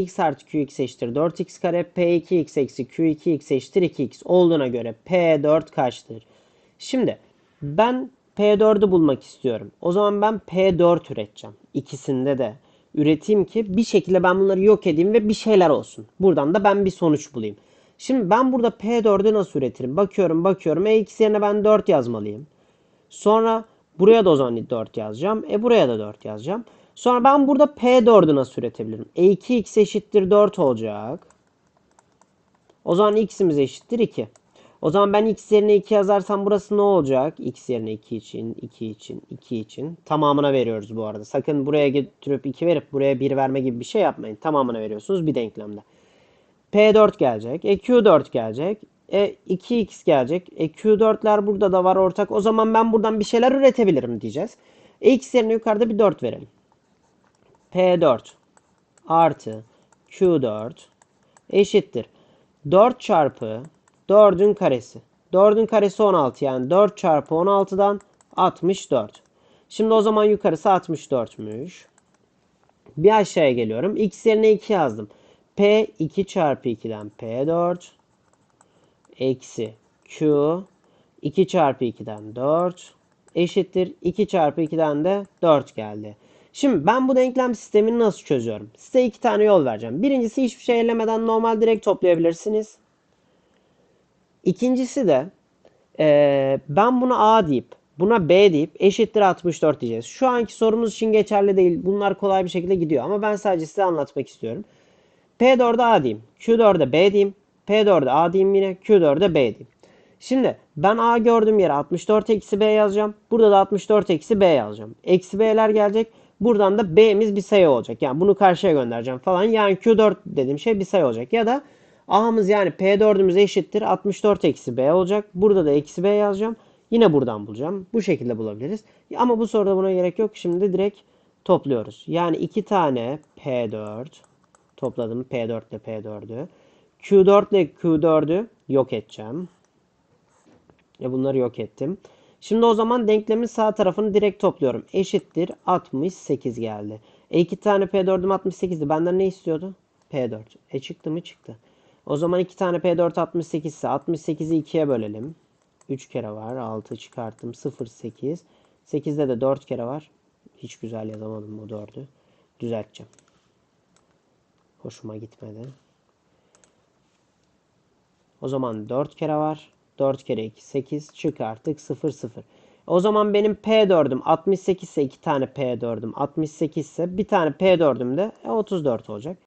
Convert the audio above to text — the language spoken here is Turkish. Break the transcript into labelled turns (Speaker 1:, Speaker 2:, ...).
Speaker 1: x artı qx eşittir 4x kare p2x eksi q2x eşittir 2x olduğuna göre p4 kaçtır? Şimdi ben p4'ü bulmak istiyorum. O zaman ben p4 üreteceğim. İkisinde de üreteyim ki bir şekilde ben bunları yok edeyim ve bir şeyler olsun. Buradan da ben bir sonuç bulayım. Şimdi ben burada p4'ü nasıl üretirim? Bakıyorum bakıyorum. E x yerine ben 4 yazmalıyım. Sonra buraya da o zaman 4 yazacağım. E buraya da 4 yazacağım. Sonra ben burada P4'ü nasıl üretebilirim? E2x eşittir 4 olacak. O zaman x'imiz eşittir 2. O zaman ben x yerine 2 yazarsam burası ne olacak? x yerine 2 için, 2 için, 2 için. Tamamına veriyoruz bu arada. Sakın buraya getirip 2 verip buraya 1 verme gibi bir şey yapmayın. Tamamına veriyorsunuz bir denklemde. P4 gelecek. E Q4 gelecek. E 2x gelecek. E Q4'ler burada da var ortak. O zaman ben buradan bir şeyler üretebilirim diyeceğiz. E x yerine yukarıda bir 4 verelim. P4 artı Q4 eşittir. 4 çarpı 4'ün karesi. 4'ün karesi 16 yani 4 çarpı 16'dan 64. Şimdi o zaman yukarısı 64'müş. Bir aşağıya geliyorum. X yerine 2 yazdım. P 2 çarpı 2'den P4 eksi Q 2 çarpı 2'den 4 eşittir. 2 çarpı 2'den de 4 geldi. Şimdi ben bu denklem sistemini nasıl çözüyorum? Size iki tane yol vereceğim. Birincisi hiçbir şey ellemeden normal direkt toplayabilirsiniz. İkincisi de eee, ben buna A deyip buna B deyip eşittir 64 diyeceğiz. Şu anki sorumuz için geçerli değil. Bunlar kolay bir şekilde gidiyor ama ben sadece size anlatmak istiyorum. P4'e A diyeyim. Q4'e B diyeyim. P4'e A diyeyim yine. Q4'e B diyeyim. Şimdi ben A gördüğüm yere 64 eksi B yazacağım. Burada da 64 eksi B yazacağım. Eksi B'ler gelecek. Buradan da B'miz bir sayı olacak. Yani bunu karşıya göndereceğim falan. Yani Q4 dediğim şey bir sayı olacak. Ya da A'mız yani P4'ümüz eşittir 64 eksi B olacak. Burada da eksi B yazacağım. Yine buradan bulacağım. Bu şekilde bulabiliriz. Ama bu soruda buna gerek yok. Şimdi direkt topluyoruz. Yani iki tane P4 topladım. P4 ile P4'ü. Q4 ile Q4'ü yok edeceğim. E bunları yok ettim. Şimdi o zaman denklemin sağ tarafını direkt topluyorum. Eşittir 68 geldi. E iki tane P4'üm 68'di. Benden ne istiyordu? P4. E çıktı mı? Çıktı. O zaman iki tane P4 68 ise 68'i 2'ye bölelim. 3 kere var. 6 çıkarttım. 0, 8. 8'de de 4 kere var. Hiç güzel yazamadım bu 4'ü. Düzelteceğim. Hoşuma gitmedi. O zaman 4 kere var. 4 kere 2 8 çıkarttık 0 0. O zaman benim P4'üm 68 ise 2 tane P4'üm 68 ise bir tane P4'üm de 34 olacak.